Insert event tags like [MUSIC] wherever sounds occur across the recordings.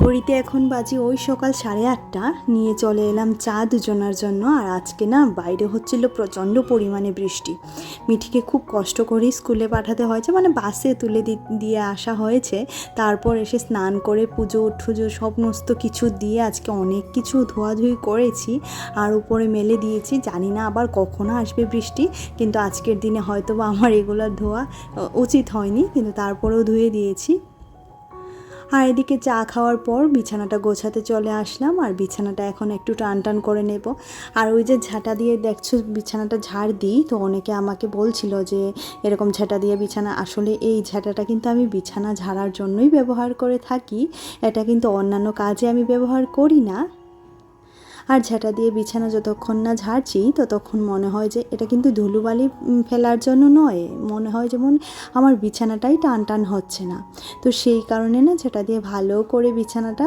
ঘড়িতে এখন বাজে ওই সকাল সাড়ে আটটা। নিয়ে চলে এলাম চা দুজনার জন্য, আর আজকে না বাইরে হচ্ছিল প্রচণ্ড পরিমাণে বৃষ্টি। মিঠিকে খুব কষ্ট করেই স্কুলে পাঠাতে হয়েছে মানে বাসে তুলে দিয়ে আসা হয়েছে। তারপর এসে স্নান করে পুজো টুজো সমস্ত কিছু দিয়ে আজকে অনেক কিছু ধোয়াধুয়ি করেছি। আর উপরে মেলে দিয়েছি, জানি না আবার কখনো আসবে বৃষ্টি, কিন্তু আজকের দিনে হয়তো বা আমার এগুলো ধোয়া উচিত হয়নি, কিন্তু তারপরেও ধুয়ে দিয়েছি। আর এদিকে চা খাওয়ার পর বিছানাটা গোছাতে চলে আসলাম, আর বিছানাটা এখন একটু টান টান করে নেব। আর ওই যে ঝাঁটা দিয়ে দেখছ, বিছানাটা ঝাড় দিই, তো অনেকে আমাকে বলছিল যে এরকম ঝাঁটা দিয়ে বিছানা, আসলে এই ঝাঁটাটা কিন্তু আমি বিছানা ঝাড়ার জন্যই ব্যবহার করে থাকি। এটা কিন্তু অন্যান্য কাজে আমি ব্যবহার করি না। আর ঝাঁটা দিয়ে বিছানা যতক্ষণ না ঝাড়ছি ততক্ষণ মনে হয় যে এটা কিন্তু ধুলোবালি ফেলার জন্য নয়। মনে হয় যেমন আমার বিছানাটাই টান টান হচ্ছে না। তো সেই কারণে না যেটা দিয়ে ভালো করে বিছানাটা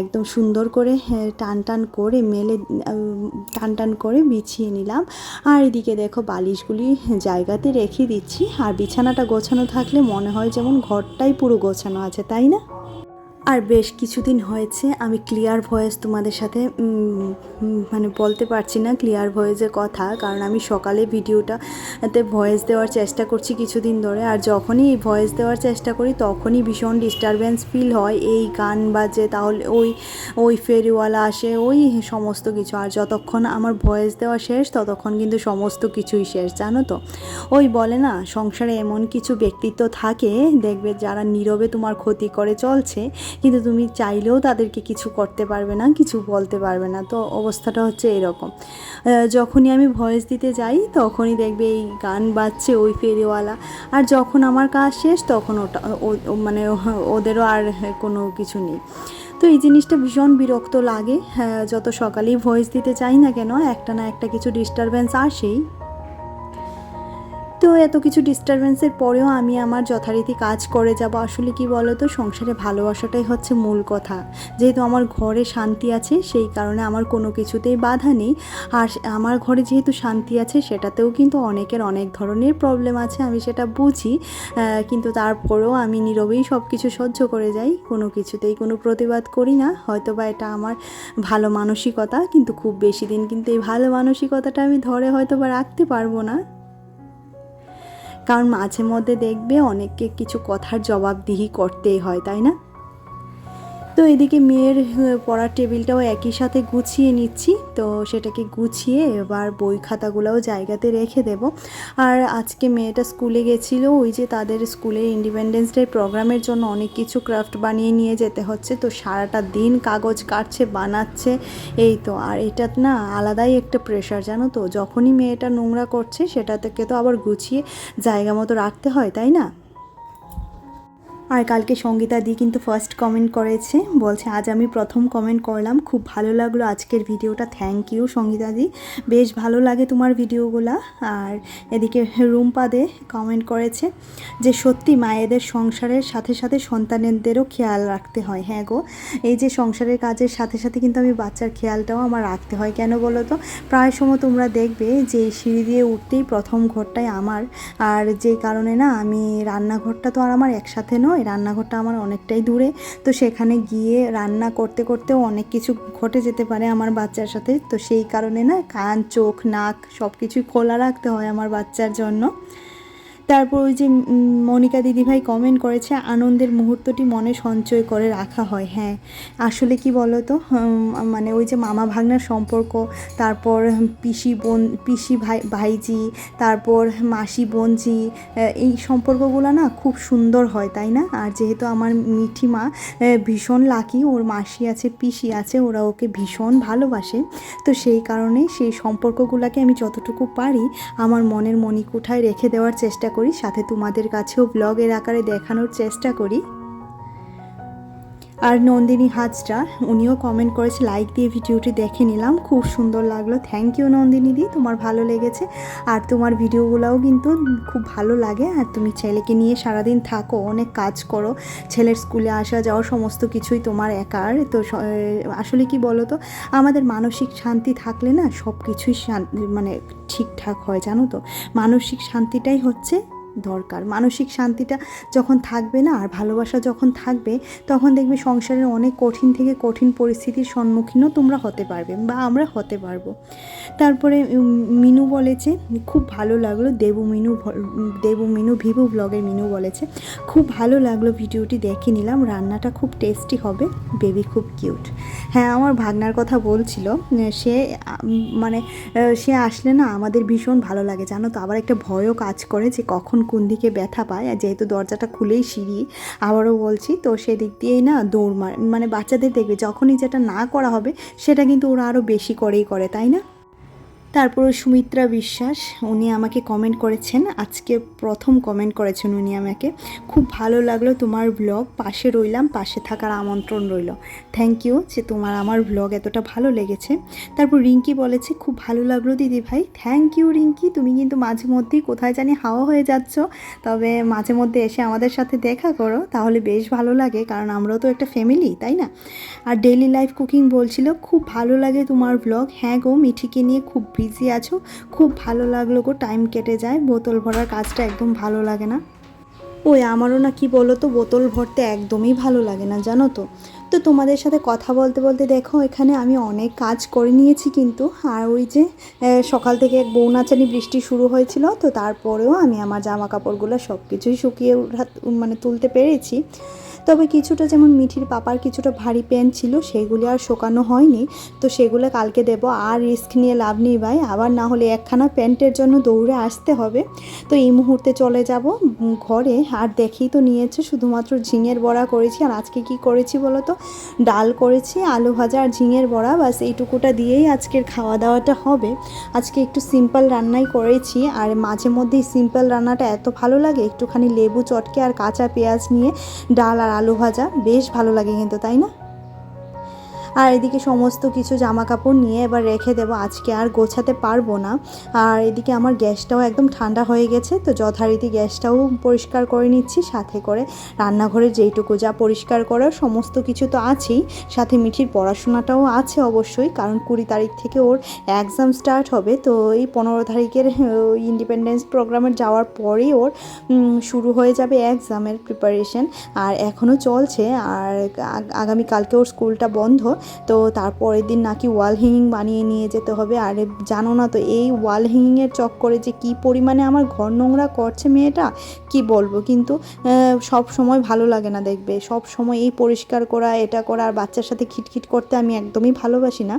একদম সুন্দর করে হ্যাঁ, টান টান করে মেলে টান টান করে বিছিয়ে নিলাম। আর এদিকে দেখো বালিশগুলি জায়গাতে রেখে দিচ্ছি। আর বিছানাটা গোছানো থাকলে মনে হয় যেমন ঘরটাই পুরো গোছানো আছে তাই না? আর বেশ কিছুদিন হয়েছে, আমি ক্লিয়ার ভয়েস তোমাদের সাথে মানে বলতে পারছি না ক্লিয়ার ভয়েসের কথা, কারণ আমি সকালে ভিডিওটাতে ভয়েস দেওয়ার চেষ্টা করছি কিছুদিন ধরে, আর যখনই এই ভয়েস দেওয়ার চেষ্টা করি, তখনই ভীষণ ডিস্টারবেন্স ফিল হয়, এই গান বাজে, তাহলে ওই ওই ফেরিওয়ালা আসে, ওই সমস্ত কিছু, আর যতক্ষণ আমার ভয়েস দেওয়া শেষ, ততক্ষণ কিন্তু সমস্ত কিছুই শেষ, জানো তো? ওই বলে না, সংসারে এমন কিছু ব্যক্তিত্ব থাকে, দেখবে যারা নীরবে তোমার ক্ষতি করে চলছে কিন্তু তুমি চাইলেও তাদেরকে কিছু করতে পারবে না কিছু বলতে পারবে না। তো অবস্থাটা হচ্ছে এরকম। যখনই আমি ভয়েস দিতে যাই তখনই দেখবে এই গান বাজছে ওই ফেরিওয়ালা। আর যখন আমার কাজ শেষ তখন ওটা মানে [LAUGHS] ওদেরও আর কোনো কিছু নেই। তো এই জিনিসটা ভীষণ বিরক্ত লাগে। হ্যাঁ, যত সকালেই ভয়েস দিতে চাই না কেন একটা না একটা কিছু ডিস্টারবেন্স আসেই। তো এত কিছু ডিস্টারবেন্সের পরেও আমি আমার যথারীতি কাজ করে যাব। আসলে কি বলো তো সংসারে ভালোবাসাটাই হচ্ছে মূল কথা। যেহেতু আমার ঘরে শান্তি আছে, সেই কারণে আমার কোনো কিছুতেই বাধা নেই। আর আমার ঘরে যেহেতু শান্তি আছে, সেটাতেও কিন্তু অনেকের অনেক ধরনের প্রবলেম আছে, আমি সেটা বুঝি। কিন্তু তারপরেও আমি নীরবেই সব কিছু সহ্য করে যাই। কোনো কিছুতেই কোনো প্রতিবাদ করি না। হয়তো বা এটা আমার ভালো মানসিকতা, কিন্তু খুব বেশি দিন কিন্তু এই ভালো মানসিকতাটা আমি ধরে হয়তো বা রাখতে পারব না। কারণ মাঝে মধ্যে দেখবে অনেককে কিছু কথার জবাবদিহি করতেই হয় তাই না? তো এদিকে মেয়ের পড়ার টেবিলটাও একই সাথে গুছিয়ে নিচ্ছি। তো সেটাকে গুছিয়ে এবার বই খাতাগুলোও জায়গাতে রেখে দেব। আর আজকে মেয়েটা স্কুলে গেছিল, ওই যে তাদের স্কুলের ইন্ডিপেন্ডেন্স ডে প্রোগ্রামের জন্য অনেক কিছু ক্রাফট বানিয়ে নিয়ে যেতে হচ্ছে। তো সারাটা দিন কাগজ কাটছে, বানাচ্ছে, এই তো। আর এটা না আলাদাই একটা প্রেশার জানো তো? যখনই মেয়েটা নোংরা করছে, সেটা থেকে তো আবার গুছিয়ে জায়গা মতো রাখতে হয়, তাই না? আর কালকে সঙ্গীতা দি কিন্তু ফার্স্ট কমেন্ট করেছে, বলছে, আজ আমি প্রথম কমেন্ট করলাম, খুব ভালো লাগল আজকের ভিডিওটা থ্যাংক ইউ সঙ্গীতা দি। বেশ ভালো লাগে তোমার ভিডিওগুলা। আর এদিকে রুম্পা দে কমেন্ট করেছে যে, সত্যি মায়েদের সংসারের সাথে সাথে সন্তানেদেরও খেয়াল রাখতে হয়। হ্যাঁ গো, এই যে সংসারের কাজের সাথে সাথে কিন্তু আমি বাচ্চার খেয়ালটাও আমার রাখতে হয়। কেন বলো তো? প্রায় সময় তোমরা দেখবে যে সিঁড়ি দিয়ে উঠতেই প্রথম ঘরটাই আমার। আর যে কারণে না, আমি রান্নাঘরটা তো আর আমার একসাথে নয় রান্নাঘরটা আমার অনেকটাই দূরে। তো সেখানে গিয়ে রান্না করতে করতেও অনেক কিছু ঘটে যেতে পারে আমার বাচ্চার সাথে। তো সেই কারণে না কান, চোখ, নাক সব কিছুই খোলা রাখতে হয় আমার বাচ্চার জন্য। তারপর ওই যে মনিকা দিদিভাই কমেন্ট করেছে, আনন্দের মুহূর্তটি মনে সঞ্চয় করে রাখা হয়। হ্যাঁ আসলে কি বলো তো মানে ওই যে মামা ভাগ্নার সম্পর্ক, তারপর পিসি বোন, পিসি ভাই, ভাইজি, তারপর মাসি, বোনজি এই সম্পর্কগুলো না খুব সুন্দর হয়, তাই না? আর যেহেতু আমার মিঠি মা ভীষণ লাকি ওর মাসি আছে, পিসি আছে, ওরা ওকে ভীষণ ভালোবাসে। তো সেই কারণে সেই সম্পর্কগুলোকে আমি যতটুকু পারি, আমার মনের মণিকুঠায় রেখে দেওয়ার চেষ্টা করি। সাথে তোমাদের কাছেও ব্লগের আকারে দেখানোর চেষ্টা করি। আর নন্দিনী হাজরা, উনিও কমেন্ট করেছে লাইক দিয়ে ভিডিওটি দেখে নিলাম। খুব সুন্দর লাগল। থ্যাংক ইউ নন্দিনী দি, তোমার ভালো লেগেছে। আর তোমার ভিডিওগুলোও কিন্তু খুব ভালো লাগে। আর তুমি ছেলেকে নিয়ে সারাদিন থাকো, অনেক কাজ করো, ছেলের স্কুলে আসা যাওয়া, সমস্ত কিছুই তোমার একার। তো আসলে কি বলো তো আমাদের মানসিক শান্তি থাকলে না সব কিছুই মানে ঠিকঠাক হয়, জানো তো? মানসিক শান্তিটাই হচ্ছে দরকার। মানসিক শান্তিটা যখন থাকবে না আর ভালোবাসা যখন থাকবে, তখন দেখবে সংসারের অনেক কঠিন থেকে কঠিন পরিস্থিতির সম্মুখীনও তোমরা হতে পারবে বা আমরা হতে পারব। তারপরে মিনু বলেছে, খুব ভালো লাগল দেবু মিনু দেবু মিনু ভিভু ব্লগের মিনু বলেছে, খুব ভালো লাগল ভিডিওটি দেখে নিলাম, রান্নাটা খুব টেস্টি হবে, বেবি খুব কিউট। হ্যাঁ আমার ভাগনার কথা বলছিল, সে মানে সে আসলে না আমাদের ভীষণ ভালো লাগে, জানো তো? আবার একটা ভয়ও কাজ করে যে কখন কোন দিকে ব্যথা পায় আর যেহেতু দরজাটা খুলেই সিঁড়ি, আবারও বলছি তো সেদিক দিয়েই না দৌড় মার মানে বাচ্চাদের দেখবে যখনই যেটা না করা হবে সেটা কিন্তু ওরা আরও বেশি করেই করে, তাই না? তারপরে সুমিত্রা বিশ্বাস, উনি আমাকে কমেন্ট করেছেন। আজকে প্রথম কমেন্ট করেছেন উনি আমাকে। খুব ভালো লাগল তোমার ব্লগ পাশে রইলাম, পাশে থাকার আমন্ত্রণ রইল। থ্যাংক ইউ যে তোমার আমার ব্লগ এতটা ভালো লেগেছে। তারপর রিঙ্কি বলেছে, খুব ভালো লাগল দিদি ভাই। Thank you Rinki. তুমি কিন্তু মাঝে মধ্যেই কোথায় জানি হাওয়া হয়ে যাচ্ছ। তবে মাঝে মধ্যে এসে আমাদের সাথে দেখা করো, তাহলে বেশ ভালো লাগে। কারণ আমরাও তো একটা ফ্যামিলি তাই না? আর ডেইলি লাইফ কুকিং বলছিল, খুব ভালো লাগে তোমার ব্লগ হ্যাঁ গো, মিঠিকে নিয়ে খুব বিজি আছো? খুব ভালো লাগল গো টাইম কেটে যায়, বোতল ভরার কাজটা একদম ভালো লাগে না। ওই আমারও না কি বলো তো বোতল ভরতে একদমই ভালো লাগে না, জানো তো? তো তোমাদের সাথে কথা বলতে বলতে দেখো, এখানে আমি অনেক কাজ করে নিয়েছি কিন্তু, আর ওই যে সকাল থেকে এক বউ নাচানি বৃষ্টি শুরু হয়েছিল, তো তারপরেও আমি আমার জামা কাপড়গুলো সব কিছুই শুকিয়ে মানে তুলতে পেরেছি। তবে কিছুটা যেমন মিঠির পাপার কিছুটা ভারী প্যান্ট ছিল, সেগুলি আর শোকানো হয়নি। তো সেগুলো কালকে দেবো। আর রিস্ক নিয়ে লাভ নেই ভাই। আবার না হলে একখানা প্যান্টের জন্য দৌড়ে আসতে হবে। তো এই মুহূর্তে চলে যাব ঘরে। আর দেখেই তো নিয়েছে, শুধুমাত্র ঝিঙের বড়া করেছি। আর আজকে কি করেছি বলো তো? ডাল করেছি, আলু ভাজা আর ঝিঙের বড়া। বাস এইটুকুটা দিয়েই আজকের খাওয়া দাওয়াটা হবে। আজকে একটু সিম্পল রান্নাই করেছি। আর মাঝে মধ্যেই সিম্পল রান্নাটা এত ভালো লাগে, একটুখানি লেবু চটকে আর কাঁচা পেঁয়াজ নিয়ে ডাল আর আলু ভাজা বেশ ভালো লাগে কিন্তু তাই না? আর এদিকে সমস্ত কিছু জামা কাপড় নিয়ে এবার রেখে দেবো। আজকে আর গোছাতে পারব না। আর এদিকে আমার গ্যাসটাও একদম ঠান্ডা হয়ে গেছে, তো যথারীতি গ্যাসটাও পরিষ্কার করে নিচ্ছি, সাথে করে রান্নাঘরে যেইটুকু যা পরিষ্কার করার সমস্ত কিছু তো আছেই, সাথে মিঠির পড়াশোনাটাও আছে অবশ্যই, কারণ কুড়ি তারিখ থেকে ওর এক্সাম স্টার্ট হবে, তো এই পনেরো তারিখের ইন্ডিপেন্ডেন্স প্রোগ্রামে যাওয়ার পরেই ওর শুরু হয়ে যাবে এক্সামের প্রিপারেশন আর এখনও চলছে, আর আগ- আগামীকালকে ওর স্কুলটা বন্ধ তো তারপরের দিন নাকি ওয়াল হ্যাঙ্গিং বানিয়ে নিয়ে যেতে হবে। আর জানো না তো, এই ওয়াল হ্যাঙ্গিংয়ের চক্করে যে কী পরিমাণে আমার ঘর নোংরা করছে মেয়েটা, কি বলব? কিন্তু সব সময় ভালো লাগে না দেখবে। সব সময় এই পরিষ্কার করা, এটা করা আর বাচ্চার সাথে খিটখিট করতে আমি একদমই ভালোবাসি না।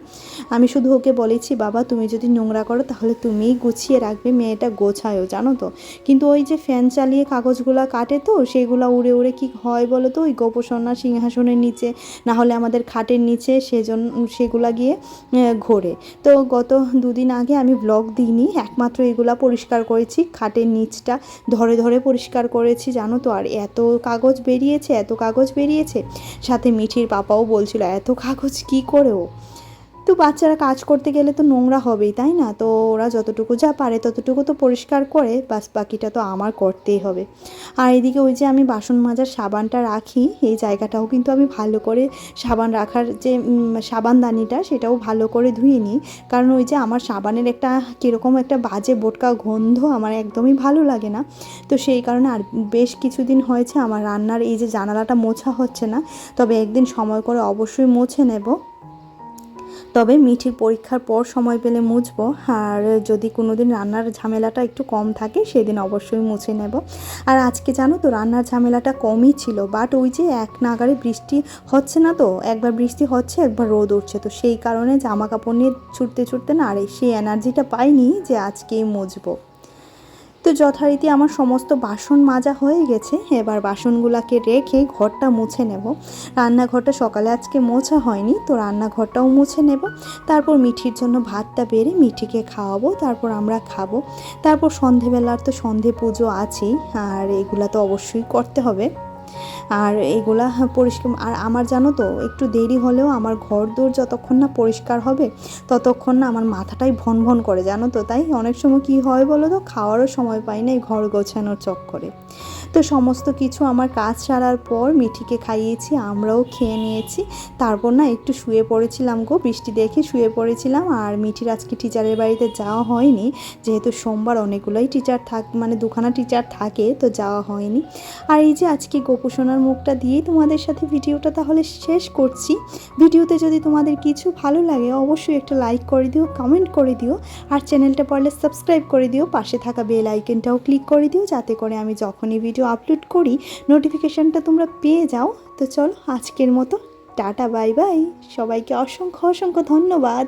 আমি শুধু ওকে বলেছি, বাবা, তুমি যদি নোংরা করো তাহলে তুমিই গুছিয়ে রাখবে মেয়েটা গোছায়ও জানো তো? কিন্তু ওই যে ফ্যান চালিয়ে কাগজগুলা কাটে তো, সেগুলো উড়ে উড়ে কি হয় বলো তো? ওই গোপসন্না সিংহাসনের নিচে, না হলে আমাদের খাটের নিচে সেজন্য সেগুলা গিয়ে ঘোরে। তো গত দুদিন আগে আমি ব্লগ দিইনি, একমাত্র এগুলা পরিষ্কার করেছি। খাটের নিচটা ধরে ধরে পরিষ্কার করেছি, জানো তো? আর এত কাগজ বেরিয়েছে, এত কাগজ বেরিয়েছে। সাথে মিঠির পাপাও বলছিল, এত কাগজ কি করেও বাচ্চারা কাজ করতে গেলে তো নোংরা হবেই, তাই না? তো ওরা যতটুকু যা পারে ততটুকু তো পরিষ্কার করে, বাস বাকিটা তো আমার করতেই হবে। আর এদিকে ওই যে আমি বাসন মাজার সাবানটা রাখি, এই জায়গাটাও কিন্তু আমি ভালো করে সাবান রাখার যে সাবানদানিটা সেটাও ভালো করে ধুয়ে নিই। কারণ ওই যে আমার সাবানের একটা কীরকম একটা বাজে বোটকা গন্ধ আমার একদমই ভালো লাগে না। তো সেই কারণে আর বেশ কিছুদিন হয়েছে আমার রান্নার এই যে জানালাটা মোছা হচ্ছে না, তবে একদিন সময় করে অবশ্যই মুছে নেব। তবে মিঠির পরীক্ষার পর সময় পেলে মুছব। আর যদি কোনো দিন রান্নার ঝামেলাটা একটু কম থাকে, সেদিন অবশ্যই মুছে নেব। আর আজকে জানো তো, রান্নার ঝামেলাটা কমই ছিল। বাট ওই যে এক নাগারে বৃষ্টি হচ্ছে না তো, একবার বৃষ্টি হচ্ছে, একবার রোদ উঠছে। তো সেই কারণে জামা কাপড় নিয়ে ছুটতে ছুটতে না, আরে সেই এনার্জিটা পাইনি যে আজকেই মুছবো। তো যথারীতি আমার সমস্ত বাসন মাজা হয়ে গেছে। এবার বাসনগুলোকে রেখে ঘরটা মুছে নেব। রান্নাঘরটা সকালে আজকে মোছা হয়নি, তো রান্নাঘরটাও মুছে নেব। তারপর মিঠির জন্য ভাতটা বেড়ে মিঠিকে খাওয়াবো, তারপর আমরা খাব। তারপর সন্ধেবেলার তো সন্ধে পুজো আছেই, আর এগুলা তো অবশ্যই করতে হবে। আর এগুলা পরিষ্কার, আর আমার জানো তো, একটু দেরি হলেও আমার ঘর দোর যতক্ষণ না পরিষ্কার হবে, ততক্ষণ না আমার মাথাটাই ভন ভন করে, জানো তো। তাই অনেক সময় কি হয় বলো তো, খাওয়ারও সময় পাই না এই ঘর গোছানোর চক্করে। তো সমস্ত কিছু আমার কাজ সারার পর মিঠিকে খাইয়েছি, আমরাও খেয়ে নিয়েছি। তারপর না একটু শুয়ে পড়েছিলাম গো, বৃষ্টি দেখে শুয়ে পড়েছিলাম, আর মিঠির আজকে টিচারের বাড়িতে যাওয়া হয়নি। যেহেতু সোমবার অনেকগুলোই টিচার থাক মানে দুখানা টিচার থাকে, তো যাওয়া হয়নি। আর এই যে আজকে গোপুসোনার মুখটা দিয়েই তোমাদের সাথে ভিডিওটা তাহলে শেষ করছি। ভিডিওতে যদি তোমাদের কিছু ভালো লাগে, অবশ্যই একটা লাইক করে দিও কমেন্ট করে দিও, আর চ্যানেলটা পারলে সাবস্ক্রাইব করে দিও, পাশে থাকা বেল আইকনটাও ক্লিক করে দিও, যাতে করে আমি যখনই ভিডিও আপলোড করি নোটিফিকেশানটা তোমরা পেয়ে যাও। তো চলো, আজকের মতো, টাটা বাই বাই সবাইকে অসংখ্য অসংখ্য ধন্যবাদ।